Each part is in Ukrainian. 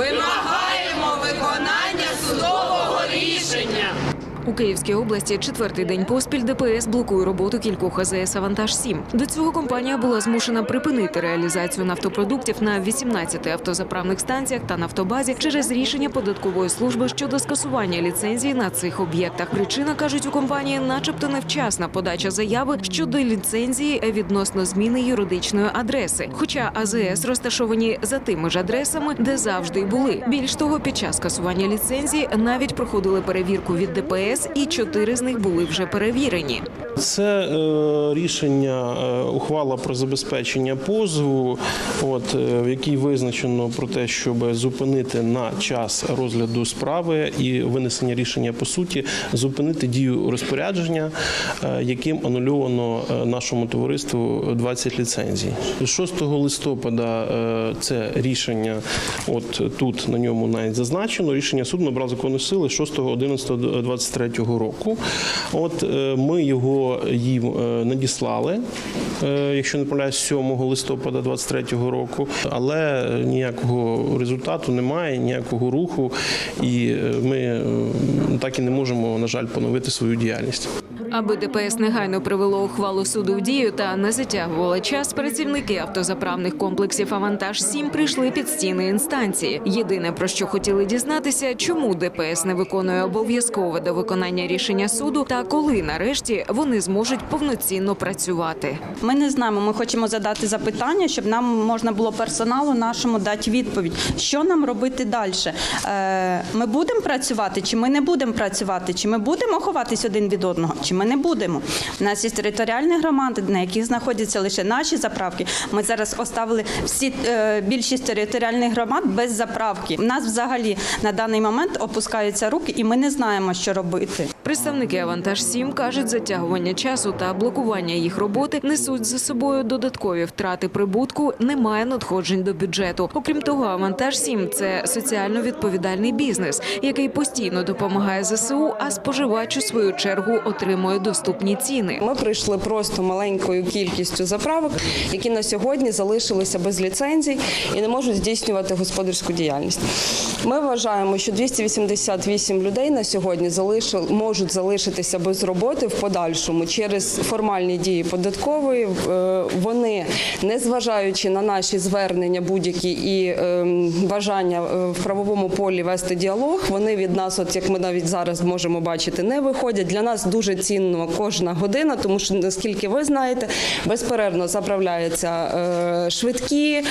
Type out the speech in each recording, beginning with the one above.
Вимагаємо У Київській області четвертий день поспіль ДПС блокує роботу кількох АЗС «Авантаж 7 До цього компанія була змушена припинити реалізацію нафтопродуктів на 18 автозаправних станціях та нафтобазі через рішення податкової служби щодо скасування ліцензії на цих об'єктах. Причина кажуть у компанії, начебто невчасна подача заяви щодо ліцензії відносно зміни юридичної адреси. Хоча АЗС розташовані за тими ж адресами, де завжди й були. Більш того, під час скасування ліцензії навіть проходили перевірку від ДПС, і чотири з них були вже перевірені. Це е, рішення е, ухвала про забезпечення позову, от е, в якій визначено про те, щоб зупинити на час розгляду справи і винесення рішення по суті, зупинити дію розпорядження, е, яким анульовано е, нашому товариству 20 ліцензій. 6 листопада е, це рішення, от тут на ньому навіть зазначено. Рішення суду набрало законної сили 6.11.23 року. От е, ми його їм е, надіслали, е, якщо не помиляюсь, 7 листопада 2023 року, але ніякого результату немає, ніякого руху, і ми так і не можемо, на жаль, поновити свою діяльність. Аби ДПС негайно привело ухвалу суду в дію та не затягувало час, працівники автозаправних комплексів Авантаж 7 прийшли під стіни інстанції. Єдине про що хотіли дізнатися, чому ДПС не виконує обов'язкове до виконання рішення суду, та коли нарешті вони зможуть повноцінно працювати. Ми не знаємо. Ми хочемо задати запитання, щоб нам можна було персоналу нашому дати відповідь, що нам робити далі. Е, Ми будемо працювати, чи ми не будемо працювати, чи ми будемо ховатись один від одного, чи ми не будемо. У нас є територіальні громади, на яких знаходяться лише наші заправки. Ми зараз оставили всі е, більшість територіальних громад без заправки. У нас взагалі на даний момент опускаються руки, і ми не знаємо, що робити. Представники Авантаж 7 кажуть, затягування часу та блокування їх роботи несуть за собою додаткові втрати прибутку, немає надходжень до бюджету. Окрім того, Авантаж 7 – це соціально відповідальний бізнес, який постійно допомагає ЗСУ, а споживач у свою чергу отримує доступні ціни. Ми прийшли просто маленькою кількістю заправок, які на сьогодні залишилися без ліцензій і не можуть здійснювати господарську діяльність. Ми вважаємо, що 288 людей на сьогодні залишили, можуть залишитися без роботи в подальшому через формальні дії податкової. Е, Вони, незважаючи на наші звернення будь-які і е, бажання е, в правовому полі вести діалог, вони від нас, от як ми навіть зараз можемо бачити, не виходять. Для нас дуже цінно кожна година, тому що наскільки ви знаєте, безперервно заправляються е, швидкі,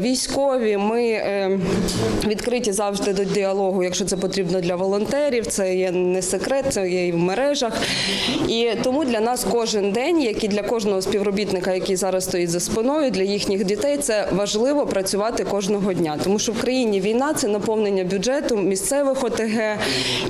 військові. Ми відкриті завжди до діалогу, якщо це потрібно для волонтерів. Це є не секрет, це є і в мережах. І тому для нас кожен день, як і для кожного співробітника, який зараз стоїть за спиною, для їхніх дітей це важливо працювати кожного дня, тому що в країні війна це наповнення бюджету місцевих ОТГ,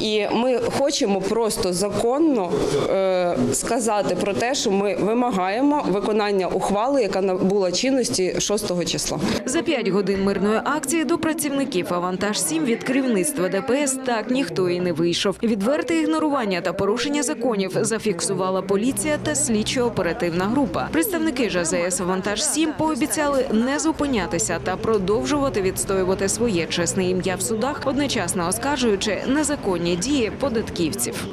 і ми хочемо просто законно е, сказати про те, що ми вимагаємо виконання ухвали, яка набула чинності 6 числа. За п'ять годин мирної акції до працівників Авантаж 7 від керівництва ДПС так ніхто і не вийшов. Відверте ігнорування та порушення законів зафіксувала поліція та слідчо-оперативна група. Представники ЖЗС вантаж 7 пообіцяли не зупинятися та продовжувати відстоювати своє чесне ім'я в судах, одночасно оскаржуючи незаконні дії податківців.